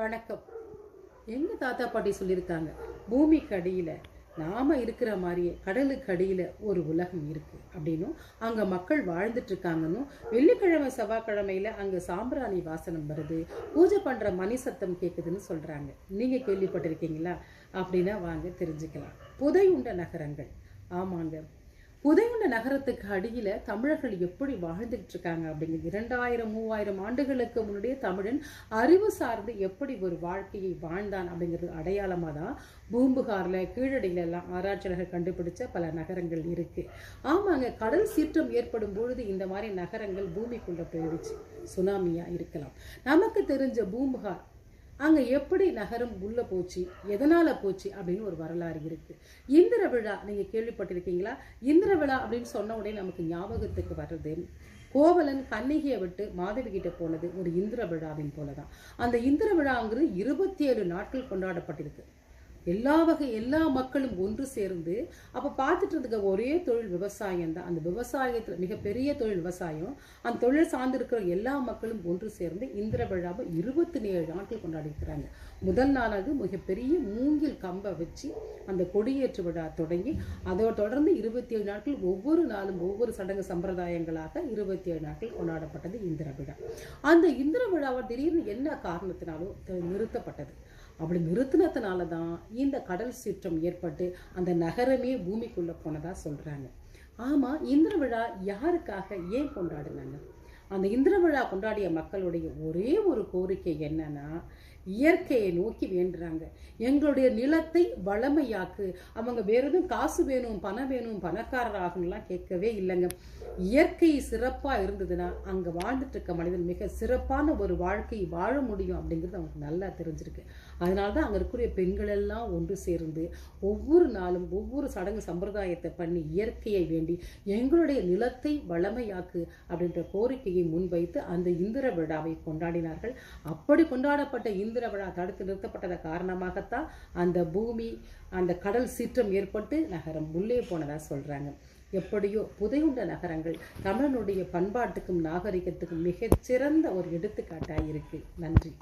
வணக்கம். எங்கள் தாத்தா பாட்டி சொல்லியிருக்காங்க பூமிக்கு அடியில் நாம இருக்கிற மாதிரியே கடலுக்கு அடியில் ஒரு உலகம் இருக்குது அப்படின்னும் அங்கே மக்கள் வாழ்ந்துட்டு இருக்காங்கன்னும் வெள்ளிக்கிழமை செவ்வாய்க்கிழமையில அங்கே சாம்பிராணி வாசனம் வருது பூஜை பண்ணுற மணி சத்தம் கேட்குதுன்னு சொல்கிறாங்க நீங்கள் கேள்விப்பட்டிருக்கீங்களா? அப்படின்னா வாங்க தெரிஞ்சுக்கலாம். புதையுண்ட நகரங்கள். ஆமாங்க. புதையுண்ட நகரத்துக்கு அடியில தமிழர்கள் எப்படி வாழ்ந்துகிட்டு இருக்காங்க அப்படிங்கிறது இரண்டாயிரம் மூவாயிரம் ஆண்டுகளுக்கு முன்னாடியே தமிழன் அறிவு சார்ந்து எப்படி ஒரு வாழ்க்கையை வாழ்ந்தான் அப்படிங்கிறது அடையாளமாக தான் பூம்புகார்ல கீழடியில எல்லாம் ஆராய்ச்சியாளர்கள் கண்டுபிடிச்ச பல நகரங்கள் இருக்கு. ஆமாங்க கடல் சீற்றம் ஏற்படும் பொழுது இந்த மாதிரி நகரங்கள் பூமிக்குள்ள போயிடுச்சு. சுனாமியா இருக்கலாம். நமக்கு தெரிஞ்ச பூம்புகார் அங்கே எப்படி நகரம் உள்ளே போச்சு எதனால் போச்சு அப்படின்னு ஒரு வரலாறு இருக்குது இந்திர விழா நீங்கள் கேள்விப்பட்டிருக்கீங்களா? இந்திர விழா அப்படின்னு சொன்ன உடனே நமக்கு ஞாபகத்துக்கு வர்றது கோவலன் கண்ணிகையை விட்டு மாதவி கிட்ட போனது ஒரு இந்திர விழாவின் போலதான். அந்த இந்திர விழாங்கிறது இருபத்தி ஏழு நாட்கள் கொண்டாடப்பட்டிருக்கு. எல்லா வகை எல்லா மக்களும் ஒன்று சேர்ந்து அப்போ பார்த்துட்டு இருக்க ஒரே தொழில் விவசாயம் தான். அந்த விவசாயத்துல மிகப்பெரிய தொழில் விவசாயம். அந்த தொழில் சார்ந்து இருக்கிற எல்லா மக்களும் ஒன்று சேர்ந்து இந்திர விழாவை இருபத்தி ஏழு நாட்கள் கொண்டாடிக்கிறாங்க முதல் நாளாக மிகப்பெரிய மூங்கில் கம்பை வச்சு அந்த கொடியேற்று விழா தொடங்கி அதோடு தொடர்ந்து இருபத்தி ஏழு நாட்கள் ஒவ்வொரு நாளும் ஒவ்வொரு சடங்கு சம்பிரதாயங்களாக இருபத்தி ஏழு நாட்கள் கொண்டாடப்பட்டது இந்திர விழா. அந்த இந்திர விழாவை திடீர்னு என்ன காரணத்தினாலும் நிறுத்தப்பட்டது. அப்படி நிறுத்தினதுனால தான் இந்த கடல் சீற்றம் ஏற்பட்டு அந்த நகரமே பூமிக்குள்ள போனதா சொல்றாங்க. ஆமா இந்திர விழா யாருக்காக ஏன் கொண்டாடினாங்க? அந்த இந்திர விழா கொண்டாடிய மக்களுடைய ஒரே ஒரு கோரிக்கை என்னன்னா இயற்கையை நோக்கி வேண்டுறாங்க. எங்களுடைய நிலத்தை வளமையாக்கு. அவங்க வேற எதுவும் காசு வேணும் பணம் வேணும் பணக்காரர் ஆகணும்லாம் கேட்கவே இல்லைங்க. இயற்கை சிறப்பாக இருந்ததுன்னா அங்கே வாழ்ந்துட்டு இருக்க மனிதன் மிக சிறப்பான ஒரு வாழ்க்கை வாழ முடியும் அப்படிங்கிறது அவங்களுக்கு நல்லா தெரிஞ்சிருக்கு. அதனால தான் அங்கே இருக்கக்கூடிய பெண்கள் எல்லாம் ஒன்று சேர்ந்து ஒவ்வொரு நாளும் ஒவ்வொரு சடங்கு சம்பிரதாயத்தை பண்ணி இயற்கையை வேண்டி எங்களுடைய நிலத்தை வளமையாக்கு அப்படின்ற கோரிக்கையை முன்வைத்து அந்த இந்திர விழாவை கொண்டாடினார்கள். அப்படி கொண்டாடப்பட்ட இந்திர விழா தடுத்து நிறுத்தப்பட்டதன் காரணமாகத்தான் அந்த பூமி அந்த கடல் சீற்றம் ஏற்பட்டு நகரம் உள்ளே போனதா சொல்றாங்க. எப்படியோ புதையுண்ட நகரங்கள் தமிழனுடைய பண்பாட்டுக்கும் நாகரிகத்துக்கும் மிகச்சிறந்த ஒரு எடுத்துக்காட்டாக இருக்கு. நன்றி.